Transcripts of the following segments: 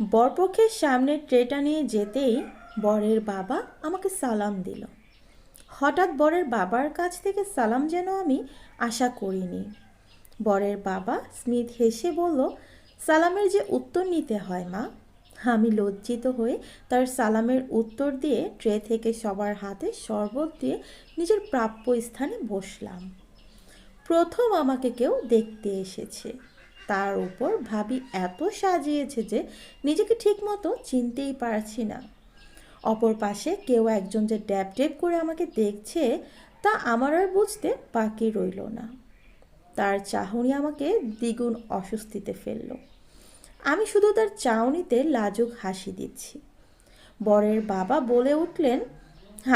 বরপক্ষের সামনে ট্রেটা নিয়ে যেতেই বরের বাবা আমাকে সালাম দিল। হঠাৎ বরের বাবার কাছ থেকে সালাম যেন আমি আশা করিনি। বরের বাবা স্মিথ হেসে বলল, সালামের যে উত্তর নিতে হয়, মা। আমি লজ্জিত হয়ে তার সালামের উত্তর দিয়ে ট্রে থেকে সবার হাতে শরবত দিয়ে নিজের প্রাপ্য স্থানে বসলাম। প্রথম আমাকে কেউ দেখতে এসেছে। তার উপর ভাবি এত সাজিয়েছে যে নিজেকে ঠিকমতো চিনতেই পারছি না। অপর পাশে কেউ একজন যে ড্যাব ড্যাব করে আমাকে দেখছে, তা আমার আর বুঝতে বাকি রইল না। তার চাহনি আমাকে দ্বিগুণ অস্বস্তিতে ফেলল। আমি শুধু তার চাউনিতে লাজুক হাসি দিচ্ছি। বরের বাবা বলে উঠলেন,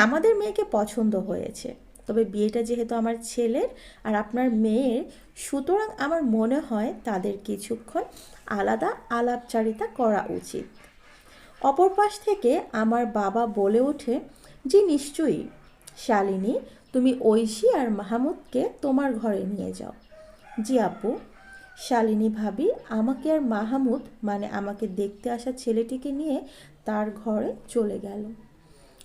আমাদের মেয়েকে পছন্দ হয়েছে। তবে বিয়েটা যেহেতু আমার ছেলের আর আপনার মেয়ের, সুতরাং আমার মনে হয় তাদের কিছুক্ষণ আলাদা আলাপচারিতা করা উচিত। অপর পাশ থেকে আমার বাবা বলে ওঠে, জি, নিশ্চয়ই। শালিনী, তুমি ঐশী আর মাহমুদকে তোমার ঘরে নিয়ে যাও। জি, আপু। শালিনী ভাবি, আমাকে আর মাহমুদ মানে আমাকে দেখতে আসা ছেলেটিকে নিয়ে তার ঘরে চলে গেল।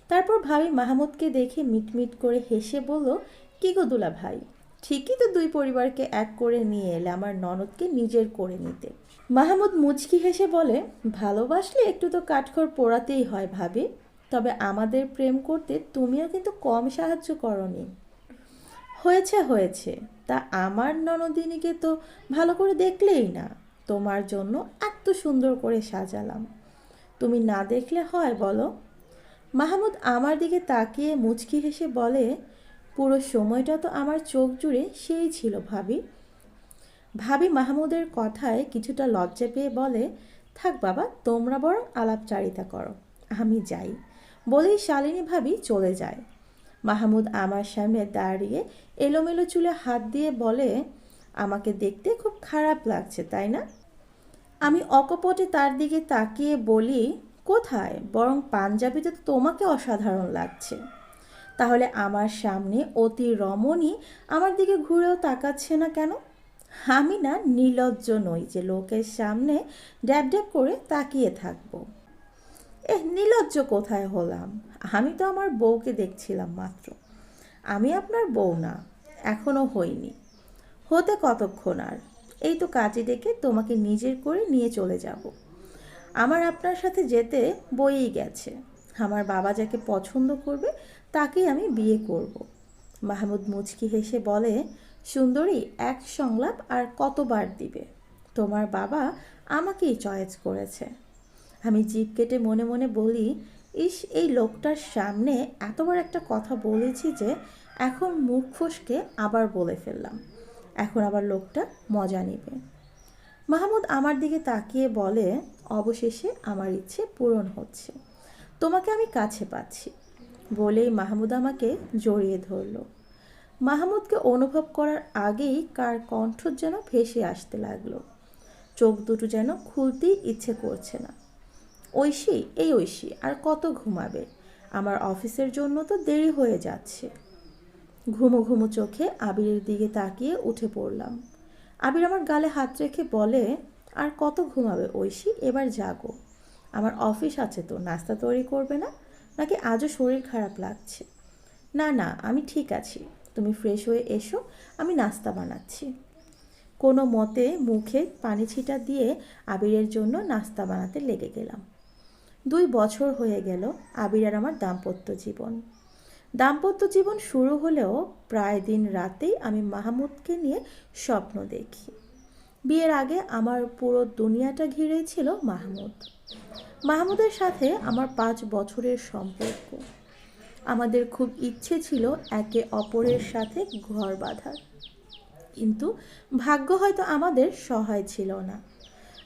তারপর ভাবি মাহমুদকে দেখে মিটমিট করে হেসে বলল, কি গো দুলা ভাই? ঠিকই তো দুই পরিবারকে এক করে নিয়ে এলে আমার ননদকে নিজের করে নিতে। মাহমুদ মুচকি হেসে বলে, ভালোবাসলে একটু তো কাঠখড় পোড়াতেই হয় ভাবি। তবে আমাদের প্রেম করতে তুমিও কিন্তু কম সাহায্য করনি। হয়েছে হয়েছে। তা আমার ননদিনীকে তো ভালো করে দেখলেই না। তোমার জন্য এত সুন্দর করে সাজালাম। তুমি না দেখলে হয় বলো? মাহমুদ আমার দিকে তাকিয়ে মুচকি হেসে বলে, পুরো সময়টা তো আমার চোখ জুড়ে সেই ছিল ভাবি। ভাবি মাহমুদের কথায় কিছুটা লজ্জা পেয়ে বলে, থাক বাবা, তোমরা বরং আলাপচারিতা করো, আমি যাই। বলেই শালিনী ভাবি চলে যায়। মাহমুদ আমার সামনে দাঁড়িয়ে এলোমেলো চুলে হাত দিয়ে বলে, আমাকে দেখতে খুব খারাপ লাগছে, তাই না? আমি অকপটে তার দিকে তাকিয়ে বলি কোথায়? বরং পাঞ্জাবিতে তোমাকে অসাধারণ লাগছে। তাহলে আমার সামনে অতি রমণী আমার দিকে ঘুরেও তাকাচ্ছে না কেন? আমি না নির্লজ্জ নই যে লোকের সামনে ড্যাব ড্যাব করে তাকিয়ে থাকব। এ নির্লজ্জ কোথায় হলাম? আমি তো আমার বউকে দেখছিলাম মাত্র। আমি আপনার বউ না এখনও হইনি। হতে কতক্ষণ আর? এই তো কাজে ডেকে তোমাকে নিজের করে নিয়ে চলে যাব। আমার আপনার সাথে যেতে বইই গেছে। আমার বাবা যাকে পছন্দ করবে, তাকেই আমি বিয়ে করব। মাহমুদ মুচকি হেসে বলে, সুন্দরী, এক সংলাপ আর কতবার দিবে? তোমার বাবা আমাকেই চয়েস করেছে। আমি জিভ কেটে মনে মনে বলি, ইস, এই লোকটার সামনে এতবার একটা কথা বলেছি যে এখন মুখ ফসকে আবার বলে ফেললাম। এখন আবার লোকটা মজা নেবে। মাহমুদ আমার দিকে তাকিয়ে বলে, অবশেষে আমার ইচ্ছে পূরণ হচ্ছে। তোমাকে আমি কাছে পাচ্ছি। বলেই মাহমুদ আমাকে জড়িয়ে ধরলো। মাহমুদকে অনুভব করার আগেই কার কণ্ঠ যেন ভেসে আসতে লাগল। চোখ দুটো যেন খুলতেই ইচ্ছে করছে না। ঐশী, এই ঐশী, আর কত ঘুমাবে? আমার অফিসের জন্য তো দেরি হয়ে যাচ্ছে। ঘুমো ঘুমো চোখে আবিরের দিকে তাকিয়ে উঠে পড়লাম। আবির আমার গালে হাত রেখে বলে, আর কত ঘুমাবে ঐশী? এবার জাগো। আমার অফিস আছে তো, নাস্তা তৈরি করবে না? নাকি আজও শরীর খারাপ লাগছে? না না, আমি ঠিক আছি। তুমি ফ্রেশ হয়ে এসো, আমি নাস্তা বানাচ্ছি। কোনো মতে মুখে পানি ছিটা দিয়ে আবিরের জন্য নাস্তা বানাতে লেগে গেলাম। দুই বছর হয়ে গেল আবির আর আমার দাম্পত্য জীবন। দাম্পত্য জীবন শুরু হলেও প্রায় দিন রাতেই আমি মাহমুদকে নিয়ে স্বপ্ন দেখি। বিয়ের আগে আমার পুরো দুনিয়াটা ঘিরেই ছিল মাহমুদ। মাহমুদের সাথে আমার পাঁচ বছরের সম্পর্ক। আমাদের খুব ইচ্ছে ছিল একে অপরের সাথে ঘর বাঁধার। কিন্তু ভাগ্য হয়তো আমাদের সহায় ছিল না।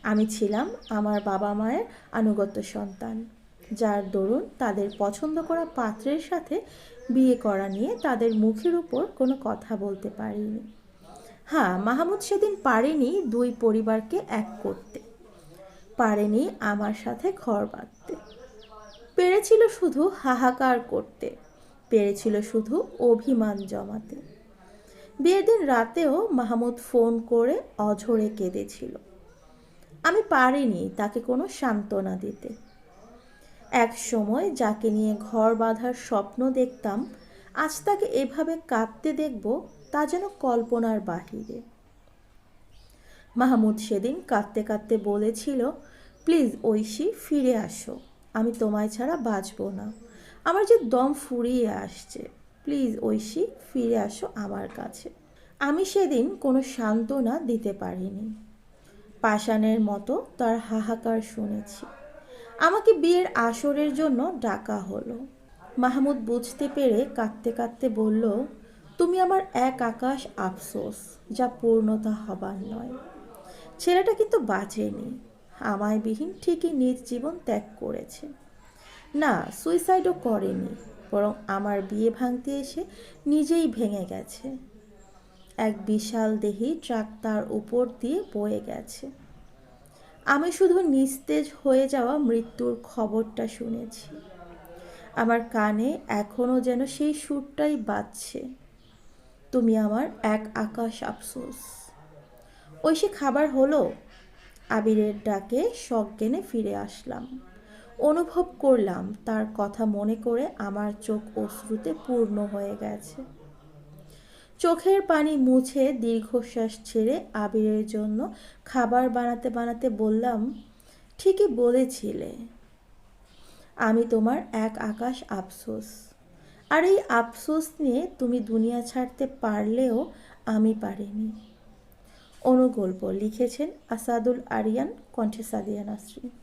আমি ছিলাম আমার বাবা মায়ের আনুগত্য সন্তান। যার দরুন তাদের পছন্দ করা পাত্রের সাথে বিয়ে করা নিয়ে তাদের মুখের উপর কোনো কথা বলতে পারিনি। হ্যাঁ মাহমুদ সেদিন পারেনি দুই পরিবারকে এক করতে। পারেনি আমার সাথে ঘর বাঁধতে। পেরেছিল শুধু হাহাকার করতে। পেরেছিল শুধু অভিমান জমাতে। বিয়ের দিন রাতেও মাহমুদ ফোন করে অঝরে কেঁদেছিল। আমি পারিনি তাকে কোনো সান্ত্বনা দিতে। এক সময় যাকে নিয়ে ঘর বাঁধার স্বপ্ন দেখতাম, আজ তাকে এভাবে কাঁদতে দেখব তা যেন কল্পনার বাহিরে। মাহমুদ সেদিন কাঁদতে কাঁদতে বলেছিল, প্লিজ ঐশী, ফিরে আসো। আমি তোমায় ছাড়া বাঁচব না। আমার যে দম ফুরিয়ে আসছে। প্লিজ ঐশী, ফিরে আসো আমার কাছে। আমি সেদিন কোনো সান্ত্বনা দিতে পারিনি। পাষাণের মতো তার হাহাকার শুনেছি। আমাকে বিয়ের আসরের জন্য ডাকা হলো। মাহমুদ বুঝতে পেরে কাঁদতে কাঁদতে বলল, তুমি আমার এক আকাশ আফসোস, যা পূর্ণতা হবার নয়। ছেলেটা কিন্তু বাঁচেনি আমায় বিহীন ঠিকই নিজ জীবন ত্যাগ করেছে। না সুইসাইডও করেনি, বরং আমার বিয়ে ভাঙতে এসে নিজেই ভেঙে গেছে। এক বিশাল দেহি ট্রাক তার উপর দিয়ে বয়ে গেছে। আমি শুধু নিস্তেজ হয়ে যাওয়া মৃত্যুর খবরটা শুনেছি। আমার কানে এখনও যেন সেই সুরটাই বাজছে। তুমি আমার এক আকাশ আফসোস। ওই সে খাবার হলো? আবিরের ডাকে সজ্ঞানে ফিরে আসলাম। অনুভব করলাম তার কথা মনে করে আমার চোখ অশ্রুতে পূর্ণ হয়ে গেছে। চোখের পানি মুছে দীর্ঘশ্বাস ছেড়ে আবিরের জন্য খাবার বানাতে বানাতে বললাম, ঠিকই বলেছিলে। আমি তোমার এক আকাশ আফসোস। আর এই আফসোস নিয়ে তুমি দুনিয়া ছাড়তে পারলেও আমি পারিনি। অনুগল্প লিখেছেন আসাদুল আরিয়ান, কণ্ঠে সাদিয়া নাসরিন।